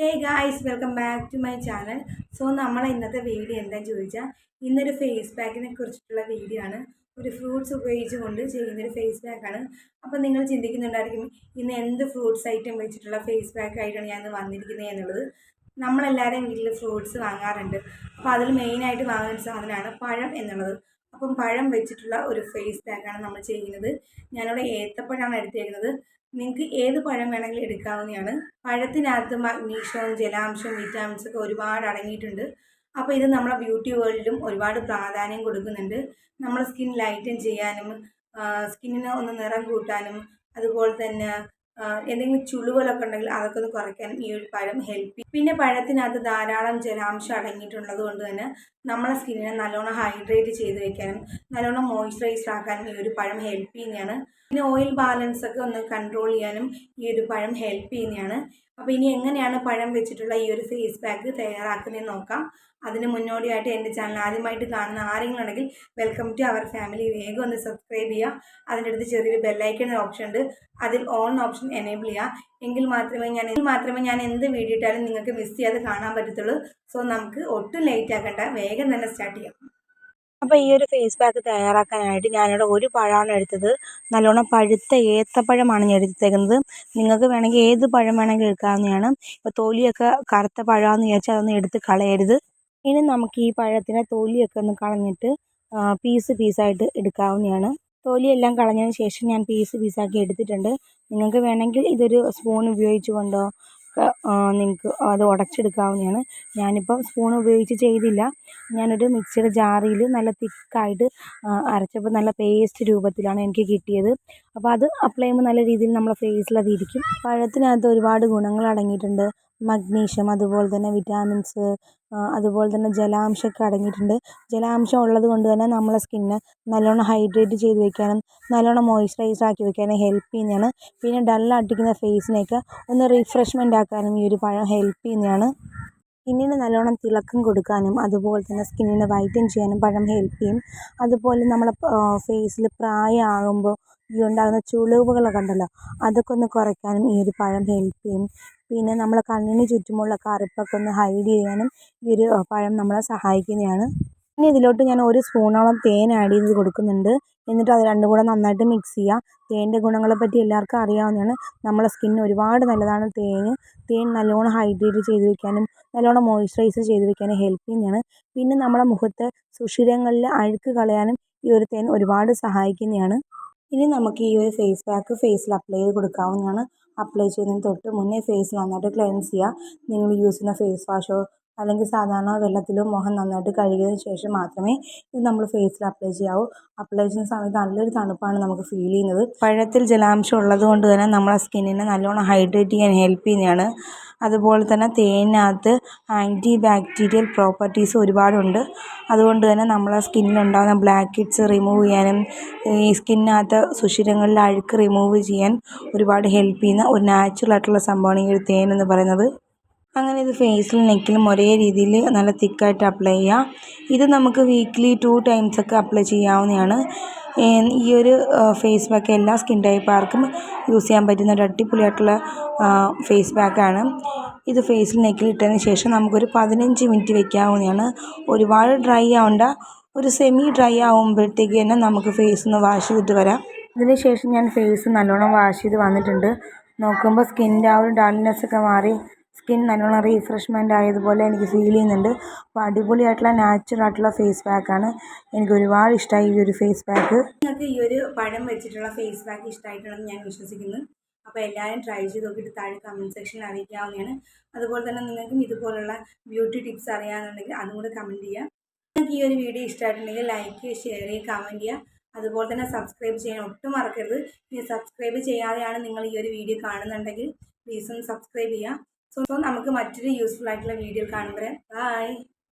Hey guys welcome back to my channel so നമ്മൾ ഇന്നത്തെ video എന്താ ചോദിച്ചാൽ ഇന്നൊരു ഫേസ് പാക്കിനെ കുറിച്ചിട്ടുള്ള വീഡിയോ ആണ്. ഒരു ഫ്രൂട്ട്സ് ഉപയോഗിച്ചുകൊണ്ട് ചെയ്യുന്നൊരു ഫേസ് പാക്കാണ് അപ്പോൾ നിങ്ങൾ ചിന്തിക്കുന്നുണ്ടായിരിക്കും ഇന്ന് എന്ത് ഫ്രൂട്ട്സ് ഐറ്റം വെച്ചിട്ടുള്ള ഫേസ് പാക്ക് ആയിട്ടാണ് ഞാൻ വന്നിരിക്കുന്നത് എന്നുള്ളത്. നമ്മളെല്ലാവരും വീട്ടിൽ ഫ്രൂട്ട്സ് വാങ്ങാറുണ്ട്. അപ്പോൾ അതിൽ മെയിനായിട്ട് വാങ്ങുന്ന സാധനമാണ് പഴം എന്നുള്ളത്. അപ്പം പഴം വെച്ചിട്ടുള്ള ഒരു ഫേസ് പാക്കാണ് നമ്മൾ ചെയ്യുന്നത്. ഞാനിവിടെ ഏത്തപ്പഴമാണ് എടുത്തിരിക്കുന്നത് നിങ്ങൾക്ക് ഏത് പഴം വേണമെങ്കിലും എടുക്കാവുന്നതാണ്. പഴത്തിനകത്ത് മഗ്നീഷ്യം ജലാംശം വിറ്റാമിൻസ് ഒക്കെ ഒരുപാട് അടങ്ങിയിട്ടുണ്ട്. അപ്പോൾ ഇത് നമ്മളെ ബ്യൂട്ടി വേൾഡിലും ഒരുപാട് പ്രാധാന്യം കൊടുക്കുന്നുണ്ട്. നമ്മളെ സ്കിൻ ലൈറ്റൻ ചെയ്യാനും സ്കിന്നിന് ഒന്ന് നിറം കൂട്ടാനും അതുപോലെ തന്നെ എന്തെങ്കിലും ചുളിവുകളൊക്കെ ഉണ്ടെങ്കിൽ അതൊക്കെ ഒന്ന് കുറയ്ക്കാനും ഈ ഒരു പഴം ഹെൽപ്പ് ചെയ്യും. പിന്നെ പഴത്തിനകത്ത് ധാരാളം ജലാംശം അടങ്ങിയിട്ടുള്ളത് കൊണ്ട് തന്നെ നമ്മളെ സ്കിന്നിനെ നല്ലോണം ഹൈഡ്രേറ്റ് ചെയ്ത് വെക്കാനും നല്ലോണം മോയ്സ്ചറൈസ് ആക്കാനും ഈ ഒരു പഴം ഹെൽപ്പ് ചെയ്യുന്നതാണ്. പിന്നെ ഓയിൽ ബാലൻസ് ഒക്കെ ഒന്ന് കൺട്രോൾ ചെയ്യാനും ഈ ഒരു പഴം ഹെൽപ്പ് ചെയ്യുന്നതാണ്. അപ്പോൾ ഇനി എങ്ങനെയാണ് പഴം വെച്ചിട്ടുള്ള ഈ ഒരു ഫേസ് പാക്ക് തയ്യാറാക്കുന്നതെന്ന് നോക്കാം. അതിന് മുന്നോടിയായിട്ട് എന്റെ ചാനൽ ആദ്യമായിട്ട് കാണുന്ന ആരെങ്കിലും ഉണ്ടെങ്കിൽ വെൽക്കം ടു അവർ ഫാമിലി വേഗം ഒന്ന് സബ്സ്ക്രൈബ് ചെയ്യുക. അതിന്റെ അടുത്ത് ചെറിയൊരു ബെല്ലൈക്കൺ ഓപ്ഷൻ ഉണ്ട്. അതിൽ ഓൺ ഓപ്ഷൻ എനേബിൾ ചെയ്യുക. എങ്കിൽ മാത്രമേ ഞാൻ എങ്കിൽ മാത്രമേ ഞാൻ എന്ത് വീഡിയോ ഇട്ടാലും നിങ്ങൾക്ക് മിസ് ചെയ്യാതെ കാണാൻ പറ്റത്തുള്ളൂ. സോ നമുക്ക് ഒട്ടും ലേറ്റ് ആക്കണ്ട. വേഗം തന്നെ സ്റ്റാർട്ട് ചെയ്യാം. അപ്പോൾ ഈ ഒരു ഫേസ് പാക്ക് തയ്യാറാക്കാനായിട്ട് ഞാനിവിടെ ഒരു പഴമാണ് എടുത്തത്. നല്ലോണം പഴുത്ത ഏത്തപ്പഴമാണ് ഞാൻ എടുത്തേക്കുന്നത്. നിങ്ങൾക്ക് വേണമെങ്കിൽ ഏത് പഴം വേണമെങ്കിൽ എടുക്കാവുന്നതാണ്. ഇപ്പോൾ തൊലിയൊക്കെ കറുത്ത പഴമാണെന്ന് വിചാരിച്ചാൽ അതൊന്നും എടുത്ത് കളയരുത്. ഇനി നമുക്ക് ഈ പഴത്തിന്റെ തോലിയൊക്കെ ഒന്ന് കളഞ്ഞിട്ട് പീസ് പീസായിട്ട് എടുക്കാവുന്നതാണ്. തോലിയെല്ലാം കളഞ്ഞതിന് ശേഷം ഞാൻ പീസ് പീസാക്കി എടുത്തിട്ടുണ്ട്. നിങ്ങൾക്ക് വേണമെങ്കിൽ ഇതൊരു സ്പൂൺ ഉപയോഗിച്ചുകൊണ്ടോ നിങ്ങൾക്ക് അത് ഉടച്ചെടുക്കാവുന്നതാണ്. ഞാനിപ്പം സ്പൂൺ ഉപയോഗിച്ച് ചെയ്തില്ല. ഞാനൊരു മിക്സിയുടെ ജാറിൽ നല്ല തിക്കായിട്ട് അരച്ചപ്പോൾ നല്ല പേസ്റ്റ് രൂപത്തിലാണ് എനിക്ക് കിട്ടിയത്. അപ്പോൾ അത് അപ്ലൈ ചെയ്യുമ്പോൾ നല്ല രീതിയിൽ നമ്മുടെ ഫേസിൽ അത് ഇരിക്കും. പഴത്തിനകത്ത് ഒരുപാട് ഗുണങ്ങൾ അടങ്ങിയിട്ടുണ്ട്. മഗ്നീഷ്യം അതുപോലെ തന്നെ വിറ്റാമിൻസ് അതുപോലെ തന്നെ ജലാംശമൊക്കെ അടങ്ങിയിട്ടുണ്ട്. ജലാംശം ഉള്ളത് കൊണ്ട് തന്നെ നമ്മളെ സ്കിന്ന് നല്ലോണം ഹൈഡ്രേറ്റ് ചെയ്ത് വെക്കാനും നല്ലോണം മോയ്സ്ചറൈസ് ആക്കി വെക്കാനും ഹെൽപ്പ് ചെയ്യുന്നതാണ്. പിന്നെ ഡള്ളായിട്ടിരിക്കുന്ന ഫേസിനെയൊക്കെ ഒന്ന് റിഫ്രഷ്മെന്റ് ആക്കാനും ഈ ഒരു പഴം ഹെൽപ്പ് ചെയ്യുന്നതാണ്. സ്കിന്നിന് നല്ലോണം തിളക്കം കൊടുക്കാനും അതുപോലെ തന്നെ സ്കിന്നിനെ വൈറ്റൻ ചെയ്യാനും പഴം ഹെൽപ്പ് ചെയ്യും. അതുപോലെ നമ്മളെ ഫേസിൽ പ്രായമാകുമ്പോൾ ഈ ഉണ്ടാകുന്ന ചുളിവുകളൊക്കെ ഉണ്ടല്ലോ അതൊക്കെ ഒന്ന് കുറയ്ക്കാനും ഈ ഒരു പഴം ഹെൽപ്പ് ചെയ്യും. പിന്നെ നമ്മളെ കണ്ണിന് ചുറ്റുമുള്ള കറുപ്പൊക്കെ ഒന്ന് ഹൈഡ് ചെയ്യാനും ഈ ഒരു പഴം നമ്മളെ സഹായിക്കുന്നതാണ്. ഇനി ഇതിലോട്ട് ഞാൻ ഒരു സ്പൂണോളം തേൻ ആഡ് ചെയ്ത് കൊടുക്കുന്നുണ്ട്. എന്നിട്ട് അത് രണ്ടും കൂടെ നന്നായിട്ട് മിക്സ് ചെയ്യുക ഗുണങ്ങളെ പറ്റി എല്ലാവർക്കും അറിയാവുന്നതാണ്. നമ്മളെ സ്കിന്നിന് ഒരുപാട് നല്ലതാണ് തേൻ. തേൻ നല്ലോണം ഹൈഡ്രേറ്റ് ചെയ്ത് വെക്കാനും നല്ലോണം മോയ്സ്ചറൈസ് ചെയ്ത് വെക്കാനും ഹെൽപ്പ് ചെയ്യുന്നതാണ്. പിന്നെ നമ്മുടെ മുഖത്തെ സുഷിരങ്ങളിലെ അഴുക്ക് കളയാനും ഈ ഒരു തേൻ ഒരുപാട് സഹായിക്കുന്നതാണ്. ഇനി നമുക്ക് ഈ ഒരു ഫേസ് പാക്ക് ഫേസിൽ അപ്ലൈ ചെയ്ത് കൊടുക്കാവുന്നതാണ്. അപ്ലൈ ചെയ്യുന്നതിന് തൊട്ട് മുന്നേ ഫേസ് നന്നായിട്ട് ക്ലെൻസ് ചെയ്യുക. നിങ്ങൾ യൂസ് ചെയ്യുന്ന ഫേസ് വാഷോ അല്ലെങ്കിൽ സാധാരണ വെള്ളത്തിലോ മുഖം നന്നായിട്ട് കഴുകിയതിന് ശേഷം മാത്രമേ ഇത് നമ്മൾ ഫേസിൽ അപ്ലൈ ചെയ്യാവൂ. അപ്ലൈ ചെയ്യുന്ന സമയത്ത് നല്ലൊരു തണുപ്പാണ് നമുക്ക് ഫീൽ ചെയ്യുന്നത്. പഴത്തിൽ ജലാംശം ഉള്ളത് കൊണ്ട് തന്നെ നമ്മളെ സ്കിന്നിനെ നല്ലോണം ഹൈഡ്രേറ്റ് ചെയ്യാൻ ഹെൽപ്പ് ചെയ്യുന്നതാണ്. അതുപോലെ തന്നെ തേനിനകത്ത് ആന്റി ബാക്ടീരിയൽ പ്രോപ്പർട്ടീസ് ഒരുപാടുണ്ട്. അതുകൊണ്ട് തന്നെ നമ്മളെ സ്കിന്നിലുണ്ടാകുന്ന ബ്ലാക്ക് ഹെഡ്സ് റിമൂവ് ചെയ്യാനും ഈ സ്കിന്നിനകത്ത് സുഷിരങ്ങളിലെ അഴുക്ക് റിമൂവ് ചെയ്യാൻ ഒരുപാട് ഹെൽപ്പ് ചെയ്യുന്ന ഒരു നാച്ചുറൽ ആയിട്ടുള്ള സംഭവമാണ് ഈ ഒരു തേൻ എന്ന് പറയുന്നത്. അങ്ങനെ ഇത് ഫേസിലും നെക്കിലും ഒരേ രീതിയിൽ നല്ല തിക്കായിട്ട് അപ്ലൈ ചെയ്യാം. ഇത് നമുക്ക് വീക്ക്ലി ടു ടൈംസ് ഒക്കെ അപ്ലൈ ചെയ്യാവുന്നതാണ്. ഈ ഒരു ഫേസ് പാക്ക് എല്ലാ സ്കിൻ ടൈപ്പാർക്കും യൂസ് ചെയ്യാൻ പറ്റുന്ന ഒരു അടിപൊളിയായിട്ടുള്ള ഫേസ് പാക്കാണ് ഇത് ഫേസിൽ നെക്കിൽ ഇട്ടതിന് ശേഷം നമുക്കൊരു പതിനഞ്ച് മിനിറ്റ് വെക്കാവുന്നതാണ്. ഒരുപാട് ഡ്രൈ ആവണ്ട. ഒരു സെമി ഡ്രൈ ആകുമ്പോഴത്തേക്ക് തന്നെ നമുക്ക് ഫേസ് ഒന്ന് വാഷ് ചെയ്തിട്ട് വരാം. അതിന് ശേഷം ഞാൻ ഫേസ് നല്ലോണം വാഷ് ചെയ്ത് വന്നിട്ടുണ്ട്. നോക്കുമ്പോൾ സ്കിന്നിന്റെ ആ ഒരു ഡൾനെസ് ഒക്കെ മാറി. സ്കിൻ നല്ലോണം റീഫ്രഷ്മെന്റ് ആയതുപോലെ എനിക്ക് ഫീൽ ചെയ്യുന്നുണ്ട്. അപ്പോൾ അടിപൊളിയായിട്ടുള്ള നാച്ചുറൽ ആയിട്ടുള്ള ഫേസ് പാക്കാണ് എനിക്ക് ഒരുപാട് ഇഷ്ടമായി ഈ ഒരു ഫേസ് പാക്ക് നിങ്ങൾക്ക് ഈ ഒരു പഴം വെച്ചിട്ടുള്ള ഫേസ് പാക്ക് ഇഷ്ടമായിട്ടുണ്ടെന്ന് ഞാൻ വിശ്വസിക്കുന്നു. അപ്പോൾ എല്ലാവരും ട്രൈ ചെയ്ത് നോക്കിയിട്ട് താഴെ കമന്റ് സെക്ഷനിൽ അറിയിക്കാവുന്നതാണ്. അതുപോലെ തന്നെ നിങ്ങൾക്കും ഇതുപോലുള്ള ബ്യൂട്ടി ടിപ്സ് അറിയാമെന്നുണ്ടെങ്കിൽ അതും കൂടെ കമന്റ് ചെയ്യുക നിങ്ങൾക്ക് ഈ ഒരു വീഡിയോ ഇഷ്ടമായിട്ടുണ്ടെങ്കിൽ ലൈക്ക് ഷെയർ ചെയ്യുക കമന്റ് ചെയ്യുക. അതുപോലെ തന്നെ സബ്സ്ക്രൈബ് ചെയ്യാൻ ഒട്ടും മറക്കരുത്. ഇനി സബ്സ്ക്രൈബ് ചെയ്യാതെയാണ് നിങ്ങൾ ഈ ഒരു വീഡിയോ കാണുന്നുണ്ടെങ്കിൽ പ്ലീസ് ഒന്ന് സബ്സ്ക്രൈബ് ചെയ്യുക. സോ നമുക്ക് മറ്റൊരു യൂസ്ഫുൾ ആയിട്ടുള്ള വീഡിയോ കാണുമ്പോൾ ബൈ